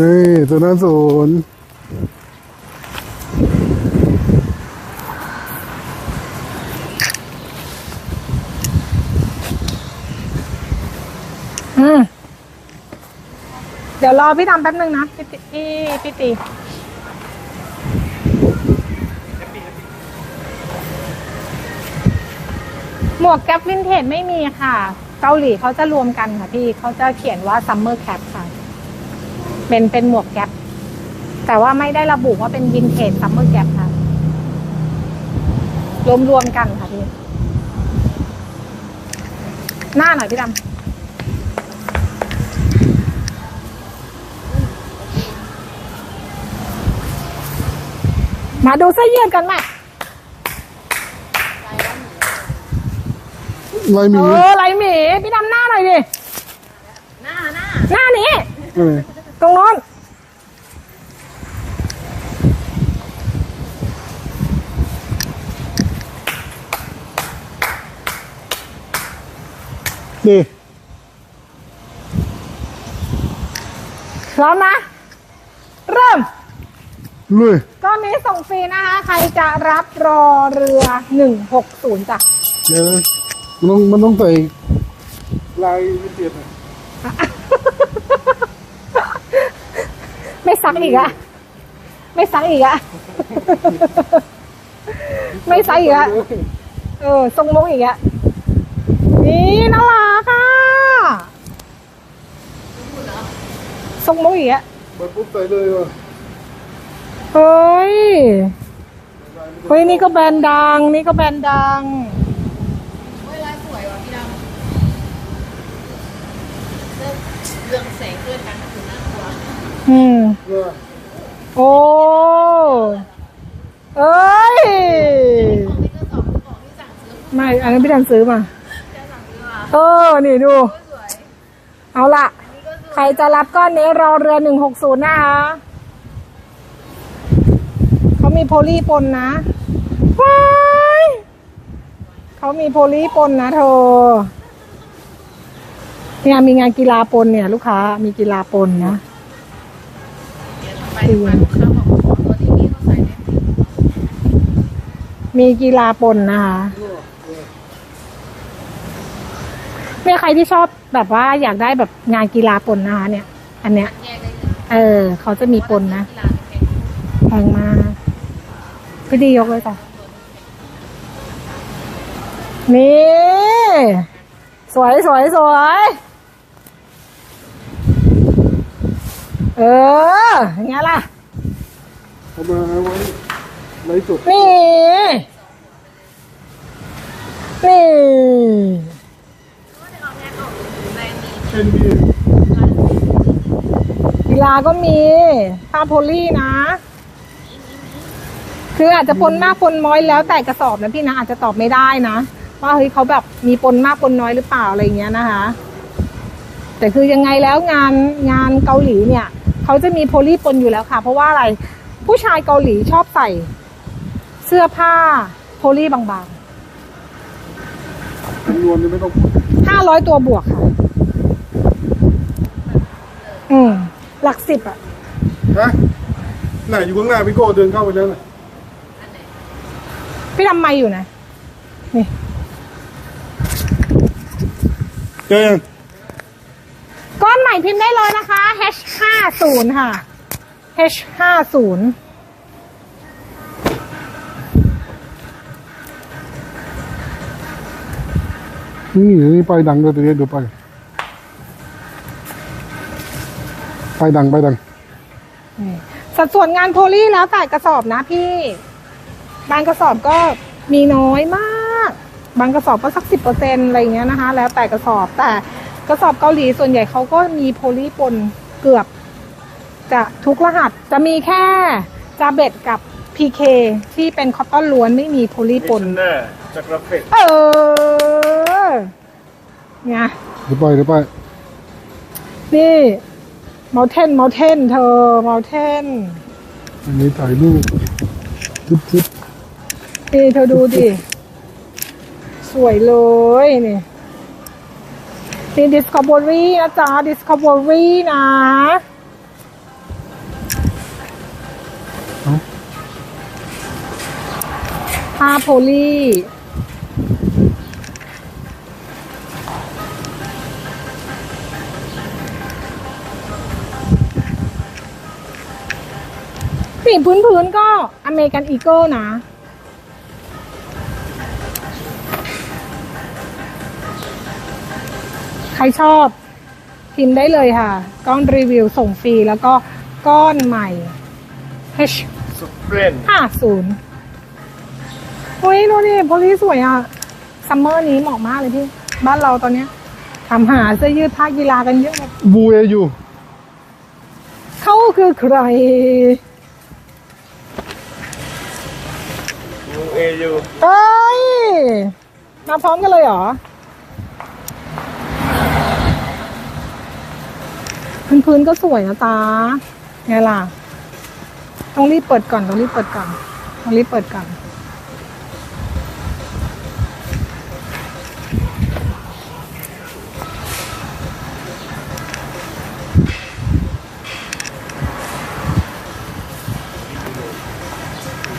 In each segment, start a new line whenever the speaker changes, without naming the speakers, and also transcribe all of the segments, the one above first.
นี่ตัวนั้นศูนย์
อืมเดี๋ยวรอพี่ทำแป๊บนึงนะพี่ติพี่พี่ตีหมวกแก๊ปวินเทจไม่มีค่ะ เกาหลีเขาจะรวมกันค่ะพี่เขาจะเขียนว่าซัมเมอร์แคปค่ะ เป็นเป็นหมวกแก๊ปแต่ว่าไม่ได้ระบุว่าเป็นวินเทจซัมเมอร์แก๊ปค่ะ รวมรวมๆกันค่ะพี่ หน้าหน่อยพี่ดำมาดูเสื้อยืดกันมา
ลายห
เอ
มี
อไรหมีพี่ดำหน้าหน่อยดิ
หน้าหน้า
หน้านี้
อะไร
ตรงโน้น
นี่
พร้อมนะ เริ่ม
ลุย
ก้อนนี้ส่งฟรีนะคะ ใครจะรับรอเรือหนึ่งหกศูนย์จ้ะ
เดี๋ยวนะมันต้องมันต้องใส่ลายวิเศษหน่อย
ไม่ ซักอีกอะไม่ซักอีกอะไม่ซักอีกอะเออทรงมุกอีกอะนี่น่ารักอะทรงมุกอีกอะ
เปิดปุ๊บใส่เลยว่ะ
เฮ้ยเฮ้ยนี่ก็แบรนด์ดัง นี่ก็แบรนด์ดัง
โอ้ยลายสวยว่ะพี่ดำเรื่องเรื่องแสงเกินกันคื อน่ากลัว
อืม
เนี่ย
โอ้ เอ้ย
ของนี่ก็สองของที่สั่งซื้อ
ไม่ อันนั้นพี่ดันซื้อมา
จะสั่งซื้อมา
เออ นี่ดู
สวย
เอาล่ะใครจะรับก้อนนี้รอเรือหนึ่งหกศูนย์นะคะเขามีโพลีปนนะว้ายเขามีโพลีปนนะเธอเนี่ยมีงานกีฬาปนเนี่ย ลูกค้ามีกีฬาปนนะ
ไปมาลูกค้าบอกขอตัวนี้พี่เขาใส่ได้ไหม
มีกีฬาปนนะคะเนี่ยใครที่ชอบแบบว่าอยากได้แบบงานกีฬาปนนะคะเนี่ย อันเนี้ย
เอ
อ เขาจะมีปนนะ
แพง
แพงมากพี่ดียกเลยจ้ะนี่ สวยสวยสวย เอออย่างเงี้ยล่ะ
เอามาไว้ไลฟ์สด
นี่ นี่
เป็นดี
กีฬาก็มีผ้าโพลีนะ คืออาจจะปนมากปนน้อยแล้วแต่กระสอบนะพี่นะอาจจะตอบไม่ได้นะว่าเฮ้ยเขาแบบมีปนมากปนน้อยหรือเปล่าอะไรอย่างเงี้ยนะคะ แต่คือยังไงแล้วงานงานเกาหลีเนี่ย เขาจะมีโพลีปนอยู่แล้วค่ะ เพราะว่าอะไรผู้ชายเกาหลีชอบใส่ เสื้อผ้าโพลีบาง
จำนวนนี่ไม่ต้องพูด
ๆห้าร้อยตัวบวกค่ะ อืม หลักสิบอะ
ฮะไหนอยู่ข้างหน้าพี่โก้เดินเข้าไปแล้วน่ะ
พี่ทำไมอยู่นะ นี่
เจอยัง
ก้อ นใหม่พิมพ์ได้เลยนะคะ H ห้าศูนย์ค่ะ H ห้าศูนย์
นี่นี่ไปดังเลยตัวนี้ดูไป ไปดังไปดัง
สัดส่วนงานโพลีแล้วแต่กระสอบนะพี่ บางกระสอบก็มีน้อยมาก บางกระสอบก็สักสิบเปอร์เซ็นอะไรอย่างเงี้ยนะคะ แล้วแต่กระสอบแต่ กระสอบเกาหลีส่วนใหญ่เขาก็มีโพลีปนเกือบ จะทุกรหัสจะมีแค่จาเบ็ดกับ PK ที่เป็นคอตตอนล้วนไม่มีโพลีปน
แน่จากระเพ็ด
เออไง
เดี๋ยวไปเดี๋ยวไป
นี่เมาเทนเมาเทนเธอเมาเทน
อันนี้ถ่ายรูปจุ๊บจุ๊บ
นี่เธอดูดิ สวยเลยนี่ นี่ Discovery นะจ๊ะ Discovery นะผ้าโพลีสีพื้นๆก็อเมริกันอีเกินะ รชอบพิมพ์ได้เลยค่ะ ก้อนรีวิวส่งฟรีแล้วก็ก้อนใหม่ H
สุดเรน
ห้าศูนย์เฮ้ยดูดิโพลีสวยอะ ซัมเมอร์นี้เหมาะมากเลยพี่ บ้านเราตอนเนี้ยทำหาเสื้อยืดผ้ากีฬากันเยอะเลย
บูเอยู
เขาคือใคร
ยูเอยู
เอ้ย มาพร้อมกันเลยเหรอ พื้นๆก็สวยนะตาไงล่ะ ต้องรีบเปิดก่อน ต้องรีบเปิดก่อน ต้องรีบเปิดก่อน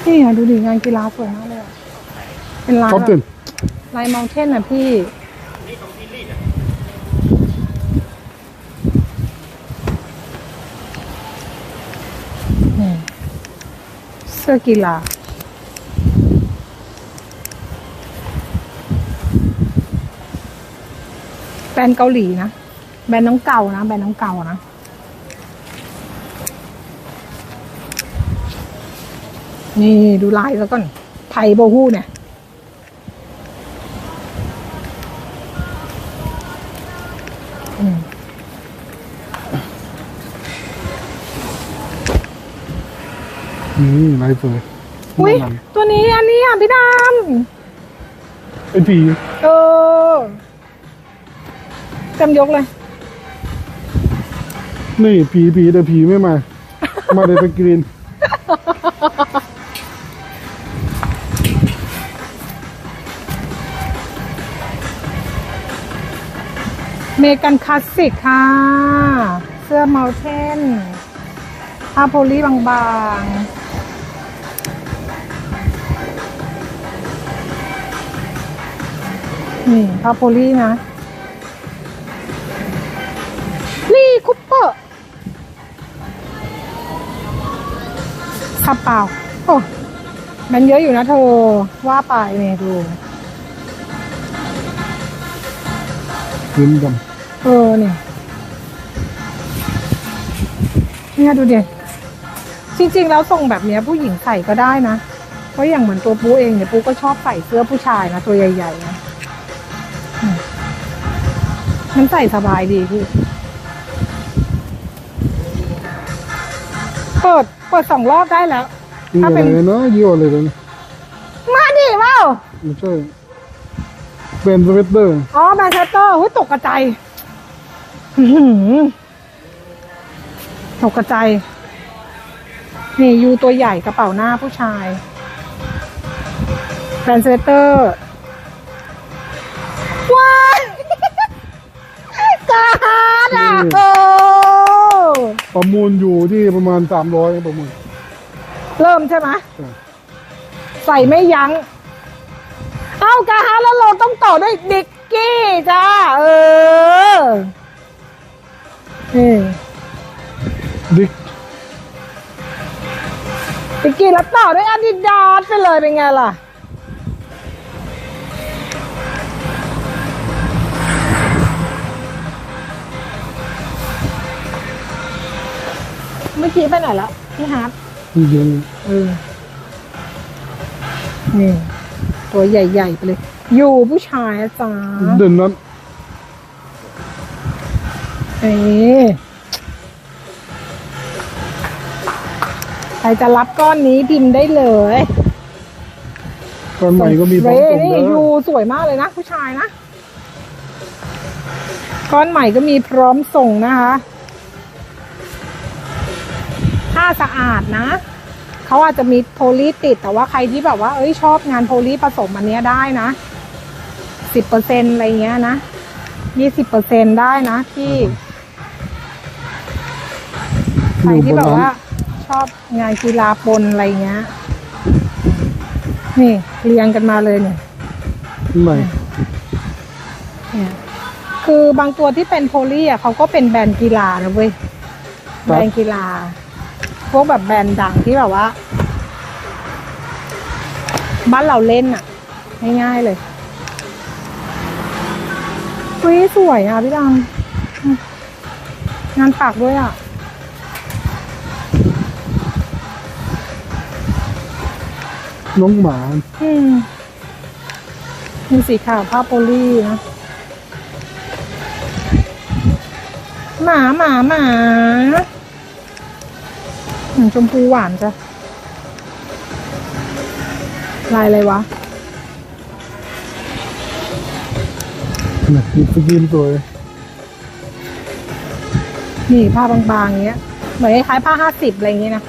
นี่อะดูดิงานกีฬาสวยมากเลยอะเป็นลาย
ท็อป
แบ
เต็น
บลายเมลเทนอะพี่ สื้อกีฬาแบรนด์เกาหลีนะ แบรนด์น้องเก่านะ แบรนด์น้องเก่านะ นี่ดูลายซะก่อน ไทยโบฮู้เนี่ย
นี่ลายสวย
อุ้ย
น่ารัก
ตัวนี้อันนี้อะพี่ด
ไอผีำ
เออจำยกเลย
นี่ผีผีแต่ผีไม่มา มาในสกรีน
เมกันคลาสสิกค่ะ เสื้อเมลเทนผ้าโพลีบางๆ นี่ผ้าโพลีนะ ลี่คุปเปอร์ขับเปล่าโอ้มันเยอะอยู่นะเธอว่าไปเนี่ยดู
พื้นด
เออเนี่ยเนี่ยดูเด็จริงๆ แล้วทรงแบบเนี้ยผู้หญิงใส่ก็ได้นะ เพราะอย่างเหมือนตัวปูเองเนี่ยปูก็ชอบใส่เสื้อผู้ชายนะ ตัวใหญ่ๆนะอืม มันใส่สบายดีพี่ เปิด เปิดสองรอบได้แล้วำ
นี่
ถ้า
อะไร
เป็น
นะยี่ห้ออะไรนะ
มาดิเมา
ไม่ใช่เป็นสเวตเตอร์
อ๋อแมนเชสเตอร์หุ้ยตกกระจายอื้อหือตกกระจายนี่ยูตัวใหญ่กระเป๋าหน้าผู้ชายแมนเชสเตอร์ กาฮาร์ดอะโอ้
ประมูลอยู่ที่ประมาณสามร้อยประมูล
เริ่มใช่ไหม
ใช่
ใส่ไม่ยัง้ง เอ้ากาฮาร์ดแล้วเราต้องต่อด้วยดิกกี้จ้า เออนี่
ดิก
ดิกกี้แล้วต่อด้วยอาดิดาสไปเลยเป็นไงล่ะ เมื่อกี้ไปไหนแล้วพี่ฮาร์ด
นี่เยอะ
เออนี่ตัวใหญ่ๆไปเลย อยู่ผู้ชายอาจารย์
เดินนั้น
เอ้ใครจะรับก้อนนี้พิมพ์ได้เลย
ตอนใหม่ก็มีพร้อมส่ง
นี่
แล้ว
ยูสวยมากเลยนะ ผู้ชายนะ ก้อนใหม่ก็มีพร้อมส่งนะคะ ผ้าสะอาดนะเขาอาจจะมีโพลีติด แต่ว่าใครที่แบบว่าเอ้ยชอบงานโพลีผสมอันเนี้ยได้นะสิบเปอร์เซ็นอะไรเงี้ยนะยี่สิบเปอร์เซ็นได้นะที่ใครที่แบบว่าชอบงานกีฬาปนอะไรเงี้ย นี่เรียงกันมาเลยเนี่ย
ใหม่
เนี่ยคือบางตัวที่เป็นโพลีอะเขาก็เป็นแบรนด์กีฬานะเว้ยแบรนด์กีฬา พวกแบบแบรนด์ดังที่แบบว่า บ้านเราเล่นอะง่ายๆเลยวิสวยอะพี่ดังอืมงานปากด้วยอะ
น้องหมา
อืม มีสีขาวผ้าโพลีนะ หมาหมาหมาอืม ชมพูหวานจ้ะลายอะไรวะ
เนี่ยมีสกรีนสวย
นี่ผ้าบางๆอย่างเงี้ย เหมือนคล้ายๆผ้าห้าสิบอะไรอย่างเงี้ยนะ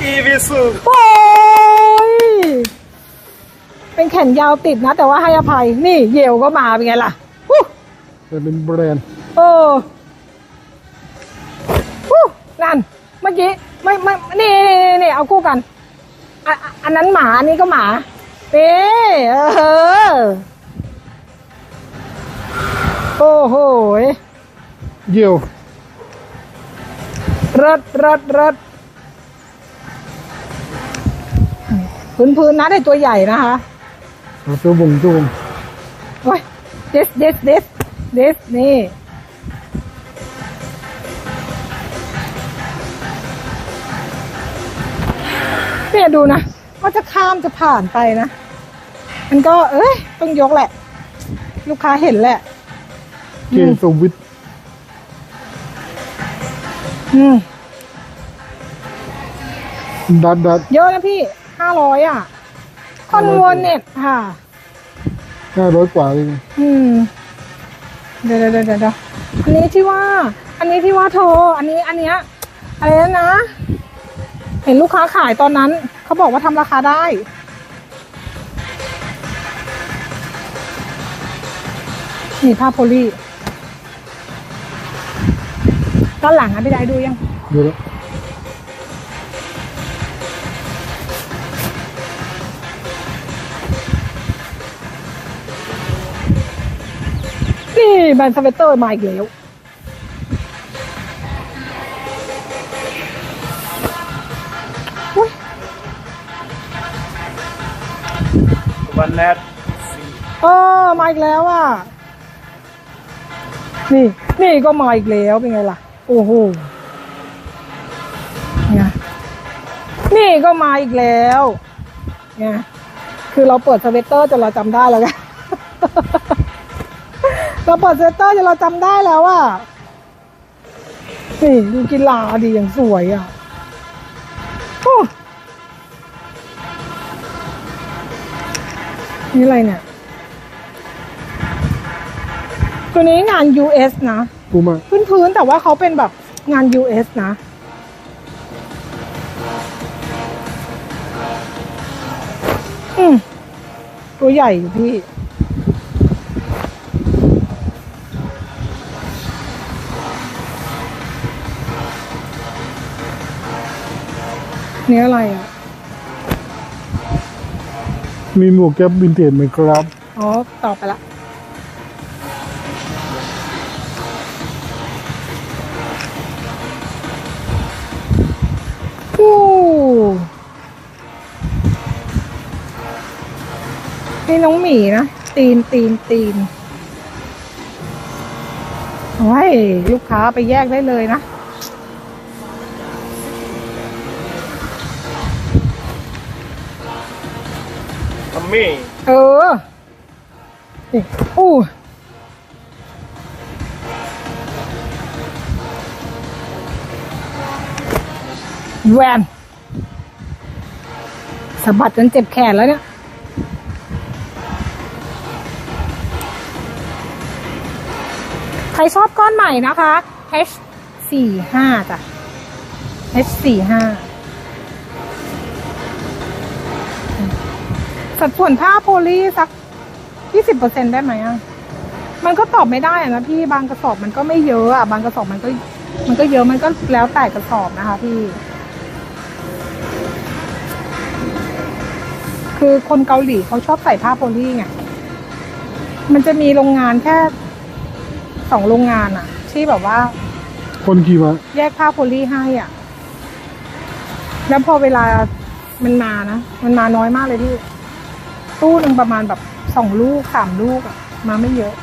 อีวิสุ
โอ้ยเป็นแขนยาวติดนะ แต่ว่าให้อภัย นี่เยวก็มาเป็นไงล่ะฮู้
แต่เป็นแบรนด์
เออฮู้นั่น เมื่อกี้ไม่ไม่นี่นี่นี่เอาคู่กันอะอะอันนั้นหมาอันนี้ก็หมาเอ๊เออโอ้โหย
เยี่ยว
รถรถรถพื้นพื้นๆนะได้ตัวใหญ่นะคะ
เอาตัวบ่งตัวบ่ง
โอ้ย this this this this นี่ เนี่ยดูนะก็จะข้ามจะผ่านไปนะ มันก็เอ้ยต้องยกแหละ ลูกค้าเห็นแหละ
เจสวิต
อืม
ดัดดัด
เยอะนะพี่ห้าร้อยอะ คอนวนเน็ตค่ะ
ห้าร้อยกว่าเลย
อืม เดี๋ยวเดี๋ยวเดี๋ยวเดี๋ยวอันนี้ที่ว่า อันนี้ที่ว่าโทร อันนี้ อันเนี้ยอะไรนะ เห็นลูกค้าขายตอนนั้น เขาบอกว่าทำราคาได้ นี่ผ้าโพลีด้านหลังอะพี่ได้ดูยัง
เดี๋ยวแล้ว
นี่แบรนด์สเวตเตอร์มาอีกแล้วั
นแรก
เออมาอีกแล้วอะ นี่ นี่ก็มาอีกแล้วเป็นไงล่ะ โอ้โหเนี่ยนี่ก็มาอีกแล้วเนี่ยคือเราเปิดสเวตเตอร์จนเราจำได้แล้วไงเราเปิดสเวตเตอร์จนเราจำได้แล้วอะนี่ดูกีฬาดีอย่างสวยอะโอ้ นี่อะไรเนี่ย ตัวนี้งาน US นะ
กูมา
พื้นพื้นๆแต่ว่าเขาเป็นแบบงาน US นะ อืมตัวใหญ่อยู่พี่นี่อะไรอะ
มีหมวกแก๊ปวินเทจไหมครับ
อ๋อตอบไปละโอ้นี่น้องหมีนะ ตีนตีนตีนโอ้ยลูกค้าไปแยกได้เลยนะ
มี่
เออนี่อู้แวนสะบัดจนเจ็บแขนแล้วเนี่ย ใครชอบก้อนใหม่นะคะ H สี่ห้าจ้ะ H สี่ห้าสัดส่วนผ้าโพลีสักยี่สิบเปอร์เซ็นได้ไหมอะ มันก็ตอบไม่ได้อะนะพี่บางกระสอบมันก็ไม่เยอะอะ บางกระสอบมันก็ มันก็เยอะมันก็แล้วแต่กระสอบนะคะพี่ คือคนเกาหลีเขาชอบใส่ผ้าโพลีไงมันจะมีโรงงานแค่สองโรงงานอะที่แบบว่า
คนขี่มา
แยกผ้าโพลีให้อะ แล้วพอเวลามันมานะ มันมาน้อยมากเลยพี่ ตู้หนึ่งประมาณแบบสองลูกสามลูกอะมาไม่เยอะ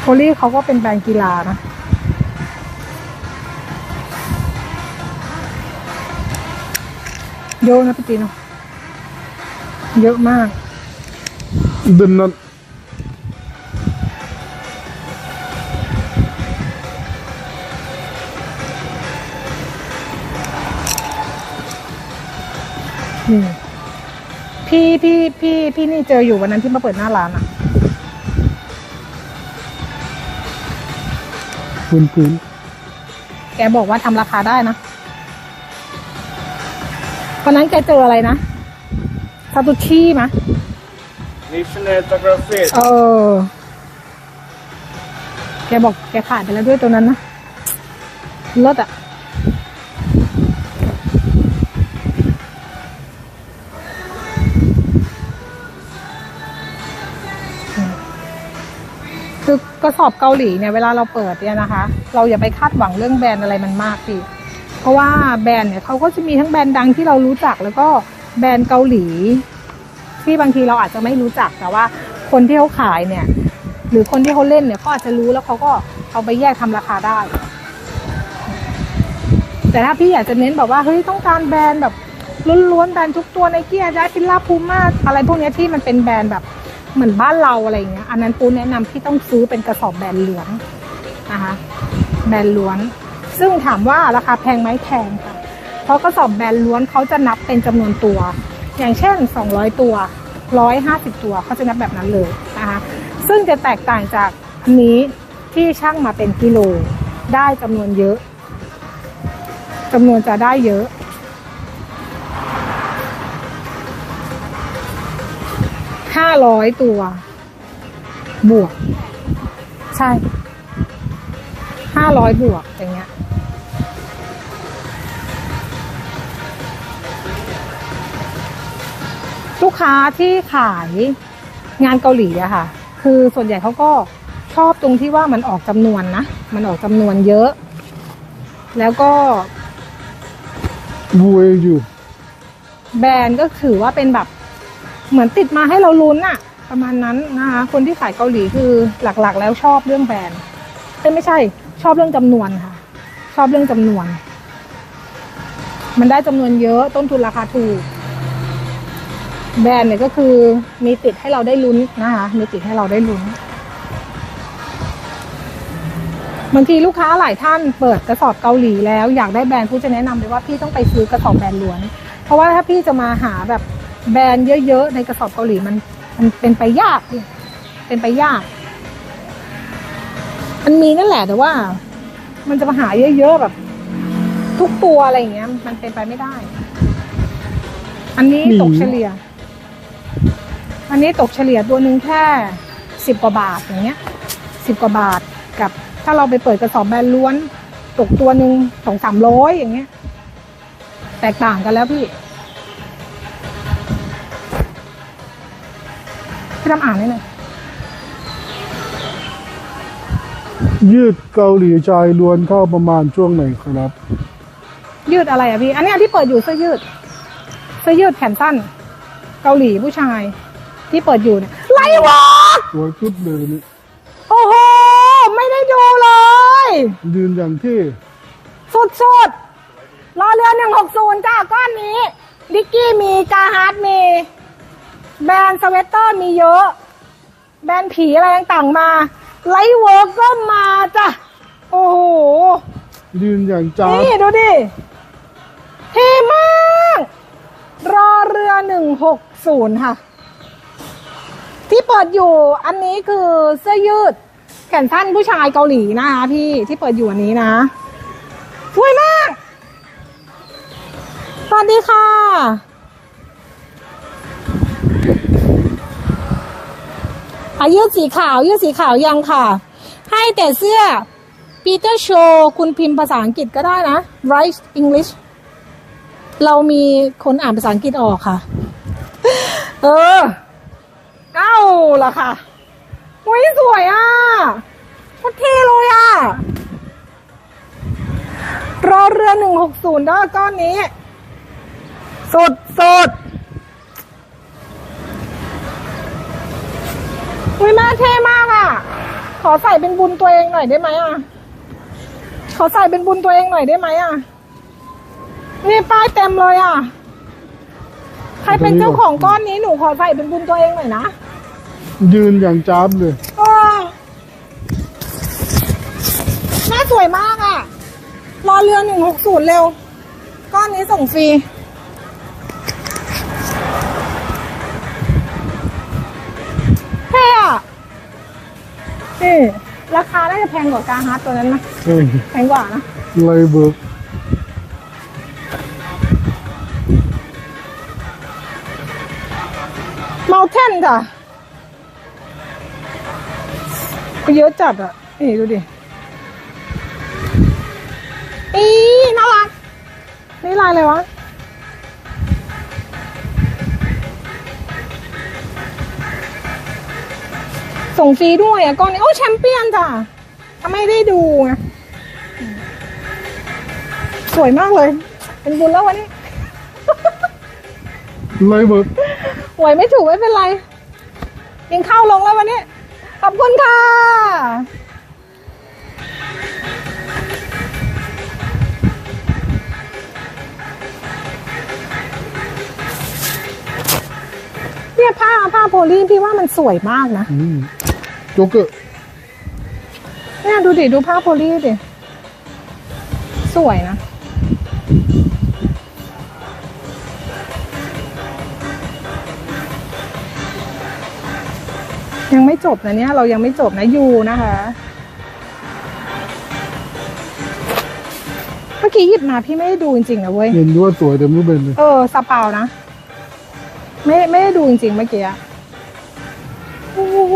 โพลี่เขาก็เป็นแบรนด์กีฬานะเยอะนะพี่จีนเนอะเยอะมาก
เดิ
พี่พี่พี่นี่เจออยู่วันนั้นที่มาเปิดหน้าร้านอะ
พื้นพื้น
แกบอกว่าทำราคาได้นะวันนั้นแกเจออะไรนะซาตุชิมะ
National Geographic
เออ แกบอกแกขายไปแล้วด้วยตัวนั้นนะเลิศอะ คือกระสอบเกาหลีเนี่ยเวลาเราเปิดเนี่ยนะคะ เราอย่าไปคาดหวังเรื่องแบรนด์อะไรมันมากพี่เพราะว่าแบรนด์เนี่ยเขาก็จะมีทั้งแบรนด์ดังที่เรารู้จัก แล้วก็แบรนด์เกาหลี ที่บางทีเราอาจจะไม่รู้จักแต่ว่าคนที่เขาขายเนี่ย หรือคนที่เขาเล่นเนี่ยเขาอาจจะรู้แล้วเขาก็เอาไปแยกทำราคาได้ แต่ถ้าพี่อยากจะเน้นแบบว่าเฮ้ยต้องการแบรนด์แบบล้วนๆแบรนด์ทุกตัวในเกียร์ได้ฟิลล่าพูม่าอะไรพวกนี้ที่มันเป็นแบรนด์แบบ เหมือนบ้านเราอะไรอย่างเงี้ย อันนั้นปูแนะนำที่ต้องซื้อเป็นกระสอบแบนล้วนนะคะแบนล้วน ซึ่งถามว่าราคาแพงไหมแพงค่ะ เพราะกระสอบแบนล้วนเขาจะนับเป็นจำนวนตัว อย่างเช่น 200 ตัว 150 ตัวเขาจะนับแบบนั้นเลยนะคะซึ่งจะแตกต่างจากอันนี้ที่ช่างมาเป็นกิโลได้จำนวนเยอะจำนวนจะได้เยอะ ห้าร้อยตัว บวก ใช่ห้าร้อยบวกอย่างเงี้ยลูกค้าที่ขายงานเกาหลีอะค่ะ คือส่วนใหญ่เขาก็ชอบตรงที่ว่ามันออกจำนวนนะ มันออกจำนวนเยอะ แล้วก็
บูเออยู่
แบรนด์ก็ถือว่าเป็นแบบ เหมือนติดมาให้เราลุ้นอะประมาณนั้นนะคะคนที่ขายเกาหลีคือหลักๆ แล้วชอบเรื่องแบรนด์ไม่ใช่ ชอบเรื่องจำนวนค่ะ ชอบเรื่องจำนวน มันได้จำนวนเยอะต้นทุนราคาถูก แบรนด์เนี่ยก็คือมีติดให้เราได้ลุ้นนะคะมีติดให้เราได้ลุ้นบางทีลูกค้าหลายท่านเปิดกระสอบเกาหลีแล้วอยากได้แบรนด์ผู้จะแนะนำเลยว่าพี่ต้องไปซื้อกระสอบแบรนด์ล้วน เพราะว่าถ้าพี่จะมาหาแบบ แบรนด์เยอะๆ ในกระสอบเกาหลีมันมันเป็นไปยากพี่เป็นไปยาก มันมีนั่นแหละแต่ว่า มันจะมาหาเยอะๆแบบ ทุกตัวอะไรอย่างเงี้ย มันเป็นไปไม่ได้ อันนี้
หนี
ตกเฉลี่ย อันนี้ตกเฉลี่ยตัวหนึ่งแค่สิบกว่าบาทอย่างเงี้ยสิบกว่าบาทกับ ถ้าเราไปเปิดกระสอบแบรนด์ล้วน ตกตัวหนึ่งสองสามร้อยอย่างเงี้ย แตกต่างกันแล้วพี่ พี่ทำอ่านได้เลย
ยืดเกาหลีชายล้วนเข้าประมาณช่วงไหนครับ
ยืดอะไรอะพี่ อันเนี้ยที่เปิดอยู่เสื้อยืด เสื้อยืดแขนสั้น เกาหลีผู้ชาย ที่เปิดอยู่เนี่ยไลวอล์ก
ตัวชุดเลยนี่
โอ้โห ไม่ได้ดูเลย
ยืนอย่างที่
สุดสุดๆรอเรือหนึ่งหกศูนย์จ้าก้อนนี้ดิกกี้มีกาฮาร์ดมี แบรนด์สเวตเตอร์มีเยอะ แบรนด์ผีอะไรต่างๆมา ไลท์เวิร์กก็มาจ้ะ โอ้โห
ยืนอย่างจ้าบ
นี่ดูดิเท่มาก รอเรือหนึ่งหกศูนย์ค่ะ ที่เปิดอยู่อันนี้คือเสื้อยืด แขนสั้นผู้ชายเกาหลีนะคะพี่ที่เปิดอยู่อันนี้นะสวยมาก สวัสดีค่ะ อายืดสีขาวยืดสีขาวยังค่ะ ให้แต่เสื้อปีเตอร์โชว์คุณพิมพ์ภาษาอังกฤษก็ได้นะ r i t e English เรามีคนอ่านภาษาอังกฤษออกค่ะ เออ เอ้าล่ะค่ะโอ้ยสวยอะโคตรเท่เลยอะ รอเรือหนึ่งหกศูนย์ด้อก้อนนี้ สุดสุด อุ้ยแม่เท่มากอะ ขอใส่เป็นบุญตัวเองหน่อยได้ไหมอะ ขอใส่เป็นบุญตัวเองหน่อยได้ไหมอะ นี่ป้ายเต็มเลยอะ ใครเป็นเจ้าของก้อนนี้หนูขอใส่เป็นบุญตัวเองหน่อยนะ
ยืนอย่างจ้าบเลย
เออแม่สวยมากอะ รอเรือหนึ่งหกศูนย์เร็ว ก้อนนี้ส่งฟรี นี่ราคาน่าจะแพงกว่ากาฮาร์ดตัวนั้นนะ
เฮ้ย
แพงกว่านะ
ไลเบิร์ก
เมาเทนจ้ะเยอะจัดอะ นี่ดูดิอีน่ารัก นี่ลายอะไรวะ ส่งฟรีด้วยอะก้อนนี้โอ้แชมเปี้ยนจ้ะทำไม่ได้ดูไงสวยมากเลย เป็นบุญแล้ววันนี้
ไลเบิร์ก
หวยไม่ถูกไม่เป็นไรยิงเข้าลงแล้ววันนี้ ขอบคุณค่ะ เนี่ยผ้าผ้าโพลีพี่ว่ามันสวยมากนะ
อืม โจ๊กเกอร์
เนี่ยดูดิ ดูผ้าโพลีดิ สวยนะ ยังไม่จบนะเนี่ย เรายังไม่จบนะยูนะคะ เมื่อกี้หยิบมาพี่ไม่ได้ดูจริงๆนะเว้ย
เห็นว่าสวยแต่ไม่เป็นเลย
เออซาเปานะ ไม่ไม่ได้ดูจริงๆเมื่อกี้อะ โอ้โห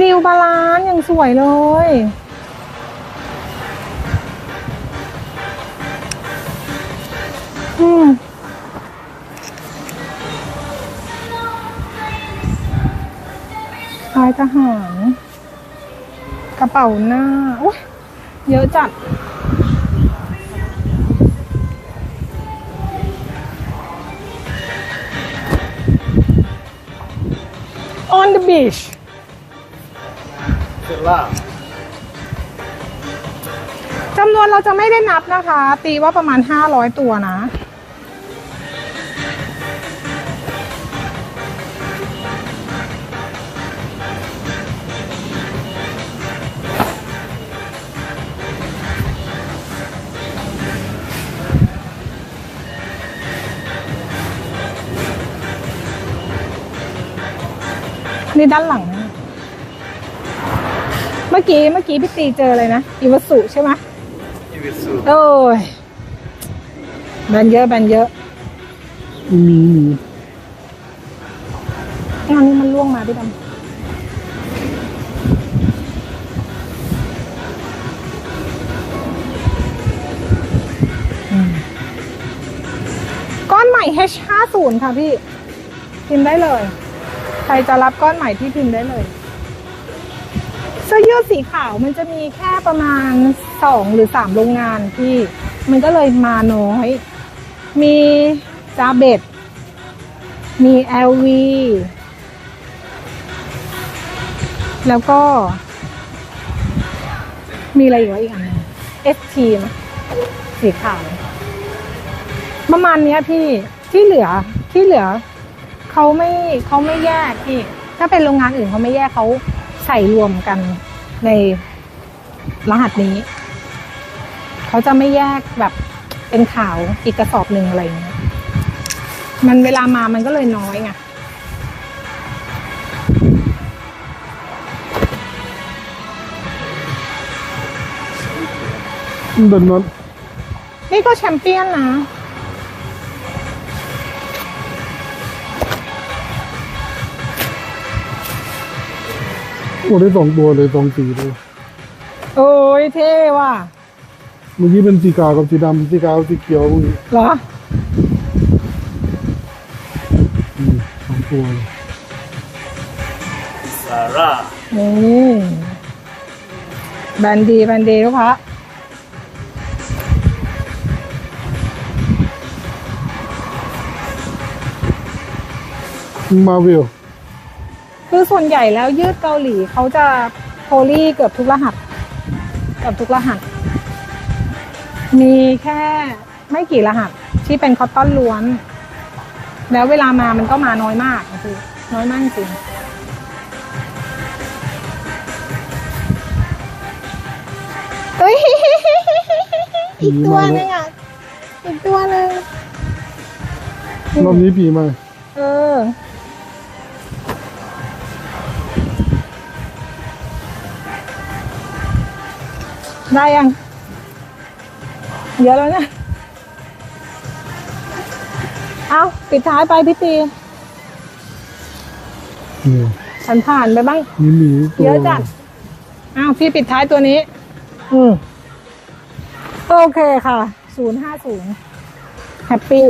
นิวบาลานซ์ยังสวยเลย อืมชายทหาร กระเป๋าหน้า โอ้ยเยอะจัด on the beach
Fill up.
จำนวนเราจะไม่ได้นับนะคะ ตีว่าประมาณ 500 ตัวนะ นี่ด้านหลังนะเมื่อกี้เมื่อกี้พี่ตีเจออะไรนะอิวาสุใช่ไหม
Give it to
โอ้ยแบนเยอะแบนเยอะ
มีมี
งานนี้มันล่วงมาพี่ดำก้อนใหม่ H50 ค่ะพี่พิมพ์ได้เลย ใครจะรับก้อนใหม่ที่พิมพ์ได้เลยเสื้อยืดสีขาวมันจะมีแค่ประมาณสองหรือสามโรงงานที่มันก็เลยมาน้อย มีจาเบตมี LV แล้วก็ มีอะไรอยู่อีกอันหนึง ST ไหมสีขาวประมาณนี้พี่ที่เหลือที่เหลือ เขาไม่เขาไม่แยกพี่ถ้าเป็นโรงงานอื่นเขาไม่แยกเขาใส่รวมกันในรหัสนี้ เขาจะไม่แยกแบบเป็นขาวอีกกระสอบหนึ่งอะไรอย่างเงี้ยมันเวลามามันก็เลยน้อยไง
แบบนั้น
นี่ก็แชมเปี้ยนนะ
โอ้ได้สองตัวเลยสองสีเลย
โอ้ยเท่ว่ะ
เมื่อกี้เป็นสีขาวกับสีดำสีขาวสีเขียวเมื่อกี้
เหรอ
อืมสองตัวเลย
Sarah.
นี่แบรนด์ดีแบรนด์ดีลูกค้า
มาวิล
คือส่วนใหญ่แล้วยืดเกาหลีเขาจะโพลีเกือบทุกรหัสเกือบทุกรหัส มีแค่ไม่กี่รหัสที่เป็นคอตตอนล้วน แล้วเวลามามันก็มาน้อยมากคือน้อยมากจริงเอ้ยอีกตัวหนึงอะ อีกตัวหนึ่ง
รอบนี้ผีมา
เออ ได้ยัง เยอะแล้วนะ เอาปิดท้ายไปพี่ตี
นี่
ฉันผ่านไปบ้าง
มีหมีตัว
เยอะจัดอ้าวพี่ปิดท้ายตัวนี้ อืม โอเคค่ะ ศูนย์ห้าศูนย์แฮปปี้